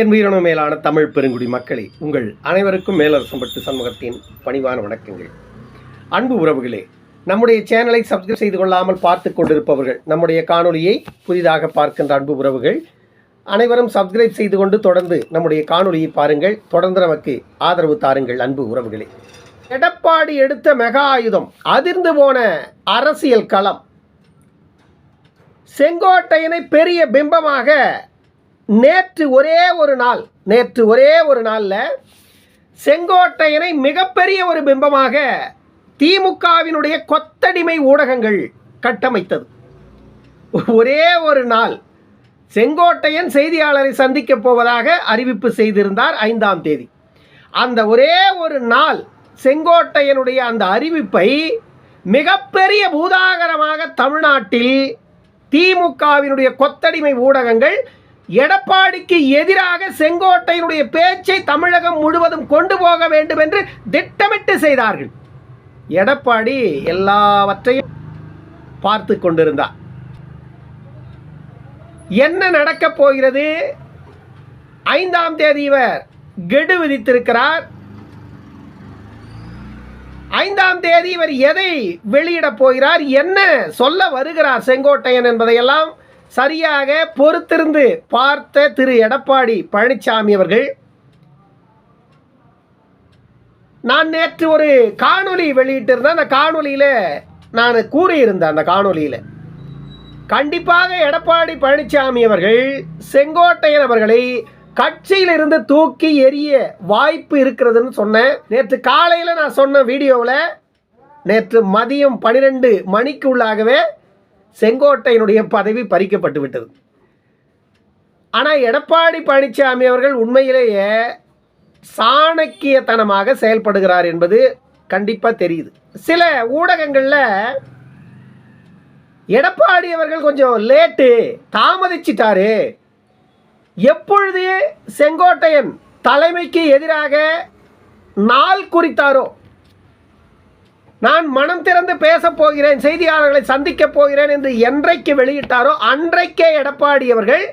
என் உயிரின மேலான தமிழ் பெருங்குடி மக்களே உங்கள் அனைவருக்கும் மேலரசம்பட்டு சண்முகத்தின் பணிவான வணக்கங்கள். அன்பு உறவுகளே நம்முடைய சேனலை சப்ஸ்கிரைப் செய்து கொள்ளாமல் பார்த்து கொண்டிருப்பவர்கள் நம்முடைய காணொலியை புதிதாக பார்க்கின்ற அன்பு உறவுகள் அனைவரும் சப்ஸ்கிரைப் செய்து கொண்டு தொடர்ந்து நம்முடைய காணொலியை பாருங்கள். தொடர்ந்து நமக்கு ஆதரவு தாருங்கள் அன்பு உறவுகளே. எடப்பாடி எடுத்த மெகா ஆயுதம் அதிர்ந்து போன அரசியல் களம். செங்கோட்டையனை பெரிய பிம்பமாக நேற்று ஒரே ஒரு நாள் நேற்று ஒரே ஒரு நாளில் செங்கோட்டையனை மிகப்பெரிய ஒரு பிம்பமாக திமுகவினுடைய கொத்தடிமை ஊடகங்கள் கட்டமைத்தது. ஒரே ஒரு நாள் செங்கோட்டையன் செய்தியாளரை சந்திக்கப் போவதாக அறிவிப்பு செய்திருந்தார் ஐந்தாம் தேதி. அந்த ஒரே ஒரு நாள் செங்கோட்டையனுடைய அந்த அறிவிப்பை மிகப்பெரிய பூதாகரமாக தமிழ்நாட்டில் திமுகவினுடைய கொத்தடிமை ஊடகங்கள் எடப்பாடிக்கு எதிராக செங்கோட்டையினுடைய பேச்சை தமிழகம் முழுவதும் கொண்டு போக வேண்டும் என்று திட்டமிட்டு செய்தார்கள். எடப்பாடி எல்லாவற்றையும் பார்த்து கொண்டிருந்தார். என்ன நடக்கப் போகிறது? ஐந்தாம் தேதி இவர் கெடு விதித்திருக்கிறார். ஐந்தாம் தேதி இவர் எதை வெளியிடப் போகிறார்? என்ன சொல்ல வருகிறார் செங்கோட்டையன் என்பதையெல்லாம் சரியாக பொறுத்திருந்து பார்த்த திரு எடப்பாடி பழனிசாமி அவர்கள் நான் நேற்று ஒரு காணொலி வெளியிட்டிருந்தேன். அந்த காணொலியில் நான் கூறியிருந்தேன் அந்த காணொலியில் கண்டிப்பாக எடப்பாடி பழனிசாமி அவர்கள் செங்கோட்டையன் அவர்களை கட்சியிலிருந்து தூக்கி எரிய வாய்ப்பு இருக்கிறதுன்னு சொன்னேன். நேற்று காலையில் நான் சொன்ன வீடியோவில் நேற்று மதியம் பன்னிரெண்டு மணிக்கு உள்ளாகவே செங்கோட்டையினுடைய பதவி பறிக்கப்பட்டு விட்டது. ஆனால் எடப்பாடி பழனிசாமி அவர்கள் உண்மையிலேயே சாணக்கியத்தனமாக செயல்படுகிறார் என்பது கண்டிப்பாக தெரியுது. சில ஊடகங்களில் எடப்பாடி அவர்கள் கொஞ்சம் லேட்டு தாமதிச்சிட்டாரு. எப்பொழுது செங்கோட்டையன் தலைமைக்கு எதிராக நாள் குறித்தாரோ நான் மனம் திறந்து பேசப் போகிறேன் செய்தியாளர்களை சந்திக்கப் போகிறேன் என்று என்றைக்கு வெளியிட்டாரோ அன்றைக்கே எடப்பாடி அவர்கள்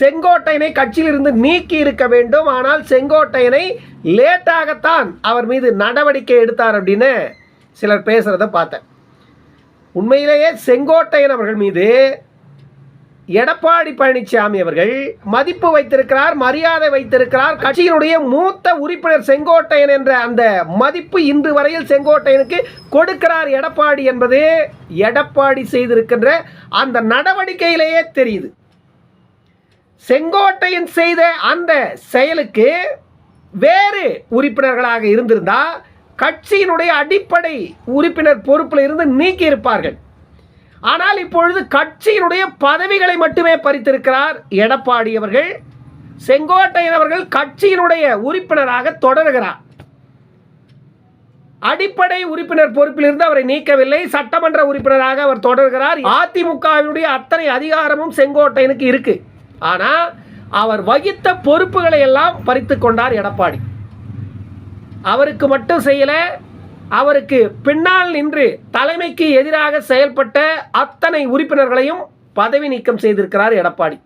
செங்கோட்டையனை கட்சியிலிருந்து நீக்கி இருக்க வேண்டும். ஆனால் செங்கோட்டையனை லேட்டாகத்தான் அவர் மீது நடவடிக்கை எடுத்தார் அப்படின்னு சிலர் பேசுகிறத பார்த்தேன். உண்மையிலேயே செங்கோட்டையன் அவர்கள் மீது எடப்பாடி பழனிசாமி அவர்கள் மதிப்பு வைத்திருக்கிறார் மரியாதை வைத்திருக்கிறார். கட்சியினுடைய மூத்த உறுப்பினர் செங்கோட்டையன் என்ற அந்த மதிப்பு இன்று வரையில் செங்கோட்டையனுக்கு கொடுக்கிறார் எடப்பாடி என்பது எடப்பாடி செய்திருக்கின்ற அந்த நடவடிக்கையிலேயே தெரியுது. செங்கோட்டையன் செய்த அந்த செயலுக்கு வேறு உறுப்பினர்களாக இருந்திருந்தால் கட்சியினுடைய அடிப்படை உறுப்பினர் பொறுப்பில் இருந்து நீக்கி இருப்பார்கள் ஆனால் இப்பொழுது கட்சியினுடைய பதவிகளை மட்டுமே பறித்திருக்கிறார் எடப்பாடி அவர்கள். செங்கோட்டையன் அவர்கள் கட்சியினுடைய உறுப்பினராக தொடர்கிறார். அடிப்படை உறுப்பினர் பொறுப்பிலிருந்து அவரை நீக்கவில்லை. சட்டமன்ற உறுப்பினராக அவர் தொடர்கிறார். அதிமுகவினுடைய அத்தனை அதிகாரமும் செங்கோட்டையனுக்கு இருக்கு. ஆனால் அவர் வகித்த பொறுப்புகளை எல்லாம் பறித்து கொண்டார் எடப்பாடி. அவருக்கு மட்டும் செய்யலை அவருக்கு பின்னால் நின்று தலைமைக்கு எதிராக செயல்பட்ட அத்தனை உறுப்பினர்களையும் பதவி நீக்கம் செய்திருக்கிறார் எடப்பாடி.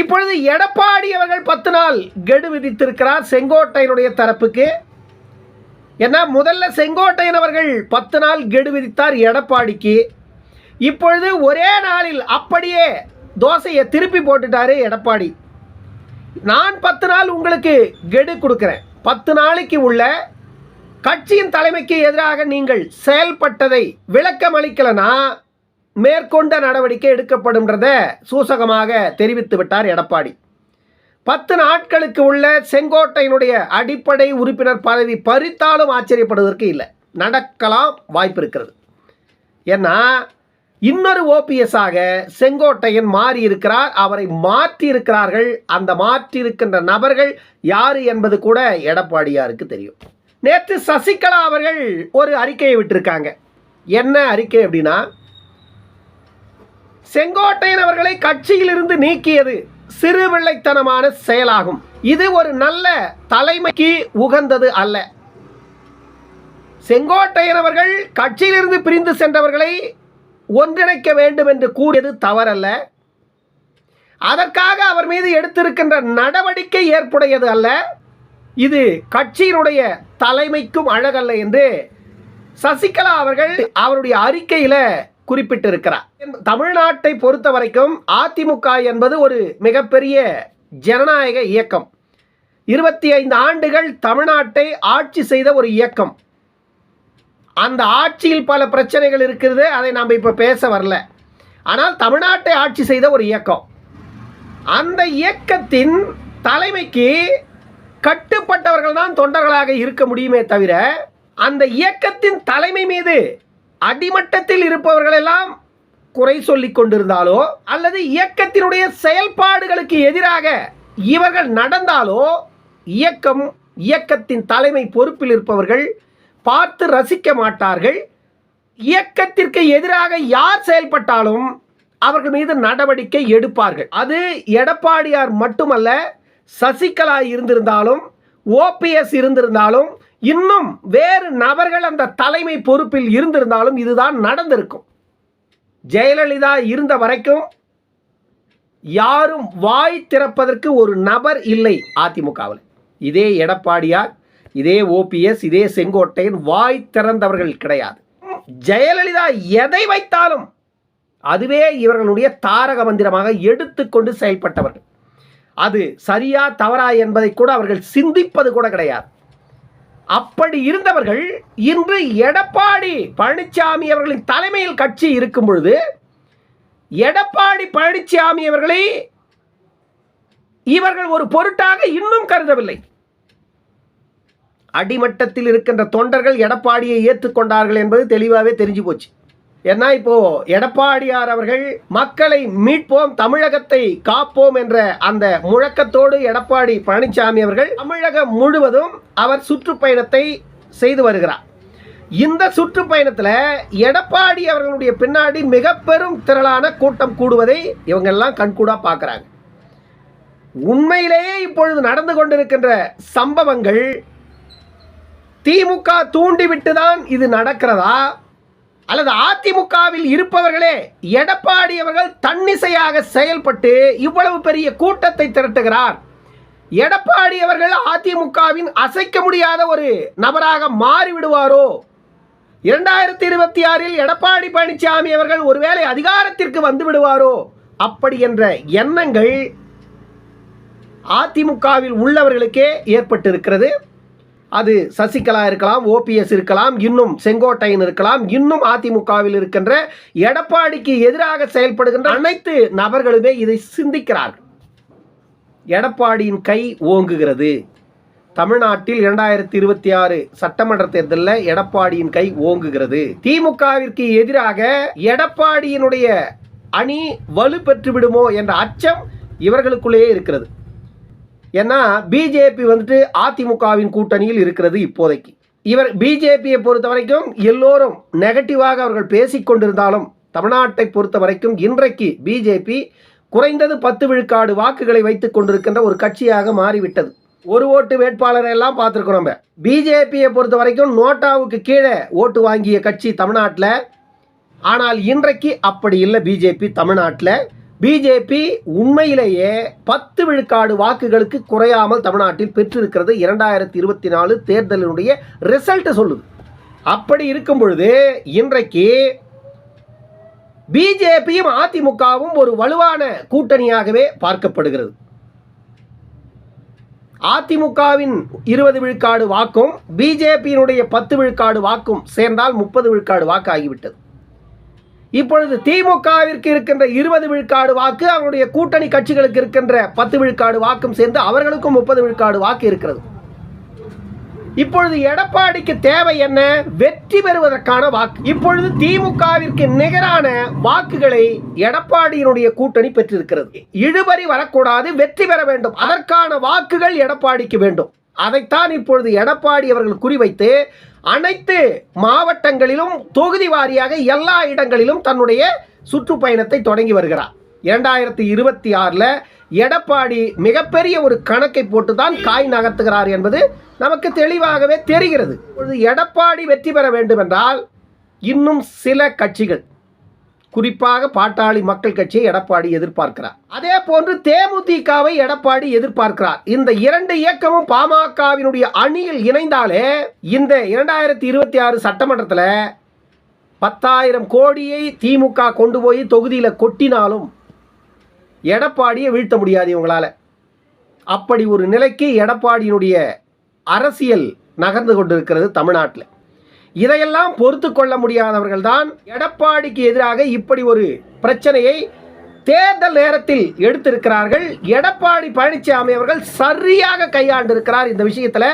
இப்பொழுது எடப்பாடி அவர்கள் பத்து நாள் கெடு விதித்திருக்கிறார் செங்கோட்டையனுடைய தரப்புக்கு. ஏன்னா முதல்ல செங்கோட்டையன் அவர்கள் பத்து நாள் கெடு விதித்தார் எடப்பாடிக்கு. இப்பொழுது ஒரே நாளில் அப்படியே தோசையை திருப்பி போட்டுட்டாரு எடப்பாடி. நான் பத்து நாள் உங்களுக்கு கெடு கொடுக்குறேன். பத்து நாளைக்கு உள்ள கட்சியின் தலைமைக்கு எதிராக நீங்கள் செயல்பட்டதை விளக்கம் அளிக்கலனா மேற்கொண்ட நடவடிக்கை எடுக்கப்படும்ன்றத சூசகமாக தெரிவித்து விட்டார் எடப்பாடி. பத்து நாட்களுக்கு உள்ள செங்கோட்டையினுடைய அடிப்படை உறுப்பினர் பதவி பறித்தாலும் ஆச்சரியப்படுவதற்கு இல்லை. நடக்கலாம் வாய்ப்பு இருக்கிறது. ஏன்னா இன்னொரு ஓபிஎஸ்ஸாக செங்கோட்டையன் மாறி இருக்கிறார் அவரை மாற்றி இருக்கிறார்கள் அந்த மாற்றி இருக்கின்ற நபர்கள் யார் என்பது கூட எடப்பாடியாருக்கு தெரியும். நேற்று சசிகலா அவர்கள் ஒரு அறிக்கையை விட்டிருக்காங்க. என்ன அறிக்கை அப்படின்னா செங்கோட்டையன் அவர்களை கட்சியிலிருந்து நீக்கியது சிறுவிள்ளைத்தனமான செயலாகும். இது ஒரு நல்ல தலைமைக்கு உகந்தது அல்ல. செங்கோட்டையன் அவர்கள் கட்சியிலிருந்து பிரிந்து சென்றவர்களை ஒன்றிணைக்க வேண்டும் என்று கூறியது தவறல்ல. அதற்காக அவர் மீது எடுத்திருக்கின்ற நடவடிக்கை ஏற்புடையது அல்ல. இது கட்சியினுடைய தலைமைக்கும் அழகல்ல என்று சசிகலா அவர்கள் அவருடைய அறிக்கையில் குறிப்பிட்டிருக்கிறார். தமிழ்நாட்டை பொறுத்த வரைக்கும் அதிமுக என்பது ஒரு மிகப்பெரிய ஜனநாயக இயக்கம். இருபத்தி ஐந்து ஆண்டுகள் தமிழ்நாட்டை ஆட்சி செய்த ஒரு இயக்கம். அந்த ஆட்சியில் பல பிரச்சனைகள் இருக்கிறது அதை நாம் இப்போ பேச வரல. ஆனால் தமிழ்நாட்டை ஆட்சி செய்த ஒரு இயக்கம். அந்த இயக்கத்தின் தலைமைக்கு கட்டுப்பட்டவர்கள் தான் தொண்டர்களாக இருக்க முடியுமே தவிர அந்த இயக்கத்தின் தலைமை மீது அடிமட்டத்தில் இருப்பவர்கள் எல்லாம் குறை சொல்லி கொண்டிருந்தாலோ அல்லது இயக்கத்தினுடைய செயல்பாடுகளுக்கு எதிராக இவர்கள் நடந்தாலோ இயக்கம் இயக்கத்தின் தலைமை பொறுப்பில் இருப்பவர்கள் பார்த்து ரசிக்க மாட்டார்கள். இயக்கத்திற்கு எதிராக யார் செயல்பட்டாலும் அவர்கள் மீது நடவடிக்கை எடுப்பார்கள். அது எடப்பாடியார் மட்டுமல்ல சசிகலா இருந்திருந்தாலும் ஓபிஎஸ் இருந்திருந்தாலும் இன்னும் வேறு நபர்கள் அந்த தலைமை பொறுப்பில் இருந்திருந்தாலும் இதுதான் நடந்திருக்கும். ஜெயலலிதா இருந்த வரைக்கும் யாரும் வாய் திறப்பதற்கு ஒரு நபர் இல்லை அதிமுகவில். இதே எடப்பாடியார் இதே ஓபிஎஸ் இதே செங்கோட்டையன் வாய் திறந்தவர்கள் கிடையாது. ஜெயலலிதா எதை வைத்தாலும் அதுவே இவர்களுடைய தாரக மந்திரமாக எடுத்துக்கொண்டு செயல்பட்டவர்கள். அது சரியா தவறா என்பதை கூட அவர்கள் சிந்திப்பது கூட கிடையாது. அப்படி இருந்தவர்கள் இன்று எடப்பாடி பழனிசாமி அவர்களின் தலைமையில் கட்சி இருக்கும் பொழுது எடப்பாடி பழனிசாமி அவர்களை இவர்கள் ஒரு பொருட்டாக இன்னும் கருதவில்லை. அடிமட்டத்தில் இருக்கின்ற தொண்டர்கள் எடப்பாடியை ஏற்றுக்கொண்டார்கள் என்பது தெளிவாகவே தெரிஞ்சு போச்சு. ஏன்னா இப்போ எடப்பாடியார் அவர்கள் மக்களை மீட்போம் தமிழகத்தை காப்போம் என்ற அந்த முழக்கத்தோடு எடப்பாடி பழனிசாமி அவர்கள் தமிழகம் முழுவதும் அவர் சுற்றுப்பயணத்தை செய்து வருகிறார். இந்த சுற்றுப்பயணத்தில் எடப்பாடி அவர்களுடைய பின்னாடி மிக பெரும் திரளான கூட்டம் கூடுவதை இவங்கெல்லாம் கண்கூடா பார்க்குறாங்க. உண்மையிலேயே இப்பொழுது நடந்து கொண்டிருக்கின்ற சம்பவங்கள் திமுக தூண்டிவிட்டு தான் இது நடக்கிறதா? அல்லது அதிமுகவில் இருப்பவர்களே எடப்பாடி அவர்கள் தன்னிசையாக செயல்பட்டு இவ்வளவு பெரிய கூட்டத்தை திரட்டுகிறார். எடப்பாடி அவர்கள் அதிமுகவின் அசைக்க முடியாத ஒரு நபராக மாறிவிடுவாரோ? இரண்டாயிரத்தி இருபத்தி ஆறில் எடப்பாடி பழனிசாமி அவர்கள் ஒருவேளை அதிகாரத்திற்கு வந்து விடுவாரோ அப்படி என்ற எண்ணங்கள் அதிமுகவில் உள்ளவர்களுக்கே ஏற்பட்டிருக்கிறது. அது சசிகலா இருக்கலாம் ஓபிஎஸ் இருக்கலாம் இன்னும் செங்கோட்டையன் இருக்கலாம் இன்னும் அதிமுகவில் இருக்கின்ற எடப்பாடிக்கு எதிராக செயல்படுகின்ற அனைத்து நபர்களுமே இதை சிந்திக்கிறார்கள். எடப்பாடியின் கை ஓங்குகிறது. தமிழ்நாட்டில் இரண்டாயிரத்தி இருபத்தி ஆறு சட்டமன்ற தேர்தலில் எடப்பாடியின் கை ஓங்குகிறது. திமுகவிற்கு எதிராக எடப்பாடியினுடைய அணி வலு பெற்று விடுமோ என்ற அச்சம் இவர்களுக்குள்ளேயே இருக்கிறது. ஏன்னா பிஜேபி வந்துட்டு அதிமுகவின் கூட்டணியில் இருக்கிறது இப்போதைக்கு. இவர் பிஜேபியை பொறுத்த வரைக்கும் எல்லோரும் நெகட்டிவாக அவர்கள் பேசிக்கொண்டிருந்தாலும் தமிழ்நாட்டை பொறுத்த வரைக்கும் இன்றைக்கு பிஜேபி குறைந்தது பத்து விழுக்காடு வாக்குகளை வைத்துக் கொண்டிருக்கின்ற ஒரு கட்சியாக மாறிவிட்டது. ஒரு ஓட்டு வேட்பாளரை எல்லாம் பார்த்துருக்கோம் நம்ம. பிஜேபியை பொறுத்த வரைக்கும் நோட்டாவுக்கு கீழே ஓட்டு வாங்கிய கட்சி தமிழ்நாட்டில். ஆனால் இன்றைக்கு அப்படி இல்லை. பிஜேபி தமிழ்நாட்டில் பிஜேபி உண்மையிலேயே பத்து விழுக்காடு வாக்குகளுக்கு குறையாமல் தமிழ்நாட்டில் பெற்றிருக்கிறது இரண்டாயிரத்தி இருபத்தி நாலு தேர்தலினுடைய ரிசல்ட்டை சொல்லுது. அப்படி இருக்கும் பொழுது இன்றைக்கு பிஜேபியும் அதிமுகவும் ஒரு வலுவான கூட்டணியாகவே பார்க்கப்படுகிறது. அதிமுகவின் இருபது விழுக்காடு வாக்கும் பிஜேபியினுடைய பத்து விழுக்காடு வாக்கும் சேர்ந்தால் முப்பது விழுக்காடு வாக்கு ஆகிவிட்டது இப்பொழுது திமுகவிற்கு இருக்கின்ற இருபது விழுக்காடு வாக்கு அவருடைய கூட்டணி கட்சிகளுக்கு இருக்கின்ற பத்து விழுக்காடு வாக்கும் சேர்ந்து அவர்களுக்கும் முப்பது விழுக்காடு வாக்கு இருக்கிறது. இப்பொழுது எடப்பாடிக்கு தேவை என்ன? வெற்றி பெறுவதற்கான வாக்கு. இப்பொழுது திமுகவிற்கு நிகரான வாக்குகளை எடப்பாடியினுடைய கூட்டணி பெற்றிருக்கிறது. இழுபறி வரக்கூடாது வெற்றி பெற வேண்டும். அதற்கான வாக்குகள் எடப்பாடிக்கு வேண்டும். அதைத்தான் இப்பொழுது எடப்பாடி அவர்கள் குறிவைத்து அனைத்து மாவட்டங்களிலும் தொகுதி வாரியாக எல்லா இடங்களிலும் தன்னுடைய சுற்றுப்பயணத்தை தொடங்கி வருகிறார். இரண்டாயிரத்தி இருபத்தி ஆறில் எடப்பாடி மிகப்பெரிய ஒரு கணக்கை போட்டு தான் காய் நகர்த்துகிறார் என்பது நமக்கு தெளிவாகவே தெரிகிறது. எடப்பாடி வெற்றி பெற வேண்டும் என்றால் இன்னும் சில கட்சிகள் குறிப்பாக பாட்டாளி மக்கள் கட்சியை எடப்பாடி எதிர்பார்க்கிறார். அதே போன்று தேமுதிகவை எடப்பாடி எதிர்பார்க்கிறார். இந்த இரண்டு இயக்கமும் பாமகவினுடைய அணியில் இணைந்தாலே இந்த இரண்டாயிரத்தி இருபத்தி ஆறு சட்டமன்றத்தில் பத்தாயிரம் கோடியை திமுக கொண்டு போய் தொகுதியில் கொட்டினாலும் எடப்பாடியை வீழ்த்த முடியாது இவங்களால். அப்படி ஒரு நிலைக்கு எடப்பாடியினுடைய அரசியல் நகர்ந்து கொண்டிருக்கிறது தமிழ்நாட்டில். இதையெல்லாம் பொறுத்து கொள்ள முடியாதவர்கள் தான் எடப்பாடிக்கு எதிராக இப்படி ஒரு பிரச்சனையை தேர்தல் நேரத்தில் எடுத்திருக்கிறார்கள். எடப்பாடி பழனிசாமி அவர்கள் சரியாக கையாண்டிருக்கிறார் இந்த விஷயத்தில்.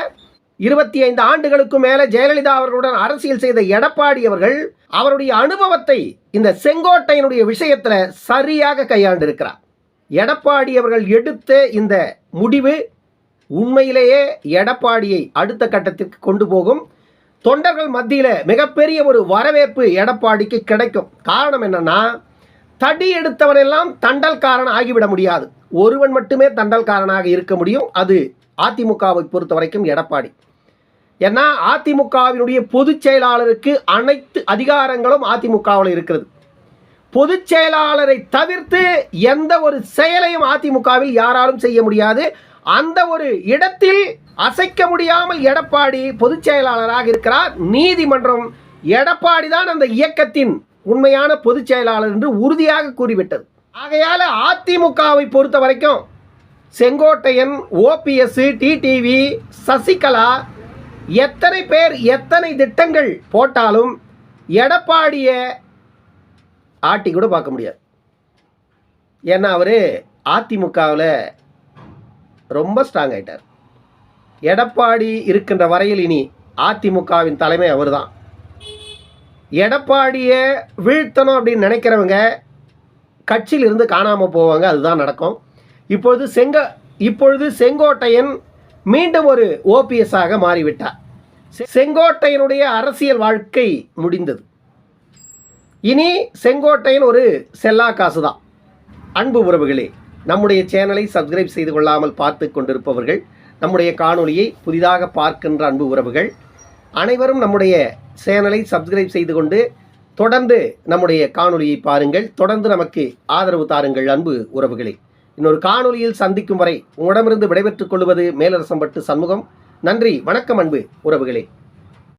இருபத்தி ஐந்து ஆண்டுகளுக்கும் மேலே ஜெயலலிதா அவர்களுடன் அரசியல் செய்த எடப்பாடி அவர்கள் அவருடைய அனுபவத்தை இந்த செங்கோட்டையினுடைய விஷயத்தில் சரியாக கையாண்டிருக்கிறார். எடப்பாடி அவர்கள் எடுத்த இந்த முடிவு உண்மையிலேயே எடப்பாடியை அடுத்த கட்டத்திற்கு கொண்டு போகும். தொண்டர்கள் மத்தியில் மிகப்பெரிய ஒரு வரவேற்பு எடப்பாடிக்கு கிடைக்கும். காரணம் என்னன்னா தடி எடுத்தவனெல்லாம் தண்டல்காரன் ஆகிவிட முடியாது. ஒருவன் மட்டுமே தண்டல்காரனாக இருக்க முடியும். அது அதிமுகவை பொறுத்த வரைக்கும் எடப்பாடி. ஏன்னா அதிமுகவினுடைய பொதுச் செயலாளருக்கு அனைத்து அதிகாரங்களும் அதிமுகவில் இருக்கிறது. பொதுச் செயலாளரை தவிர்த்து எந்த ஒரு செயலையும் அதிமுகவில் யாராலும் செய்ய முடியாது. அந்த ஒரு இடத்தில் அசைக்க முடியாமல் எடப்பாடி பொதுச் செயலாளராக இருக்கிறார். நீதிமன்றம் எடப்பாடி தான் அந்த இயக்கத்தின் உண்மையான பொதுச் செயலாளர் என்று உறுதியாக கூறிவிட்டது. ஆகையால் அதிமுகவை பொறுத்த வரைக்கும் செங்கோட்டையன் ஓபிஎஸ் டிடிவி சசிகலா எத்தனை பேர் எத்தனை திட்டங்கள் போட்டாலும் எடப்பாடியை ஆட்டி கூட பார்க்க முடியாது. ஏன்னா அவர் அதிமுகவில் ரொம்ப ஸ்ட்ராங் ஆகிட்டார் எடப்பாடி இருக்கின்ற வரையில் இனி அதிமுகவின் தலைமை அவர் தான் எடப்பாடியை வீழ்த்தணும் அப்படின்னு நினைக்கிறவங்க கட்சியிலிருந்து காணாமல் போவாங்க அதுதான் நடக்கும். இப்பொழுது செங்க இப்பொழுது செங்கோட்டையன் மீண்டும் ஒரு ஓபிஎஸ்ஸாக மாறிவிட்டார். செங்கோட்டையனுடைய அரசியல் வாழ்க்கை முடிந்தது. இனி செங்கோட்டையன் ஒரு செல்லா காசு தான் அன்பு உறவுகளே நம்முடைய சேனலை சப்ஸ்கிரைப் செய்து கொள்ளாமல் பார்த்து கொண்டிருப்பவர்கள் நம்முடைய காணொளியை புதிதாக பார்க்கின்ற அன்பு உறவுகள் அனைவரும் நம்முடைய சேனலை சப்ஸ்கிரைப் செய்து கொண்டு தொடர்ந்து நம்முடைய காணொளியை பாருங்கள். தொடர்ந்து நமக்கு ஆதரவு தாருங்கள் அன்பு உறவுகளே. இன்னொரு காணொளியில் சந்திக்கும் வரை உங்களிடமிருந்து விடைபெற்றுக் கொள்வது மேலரசம்பட்டு சண்முகம். நன்றி வணக்கம் அன்பு உறவுகளே.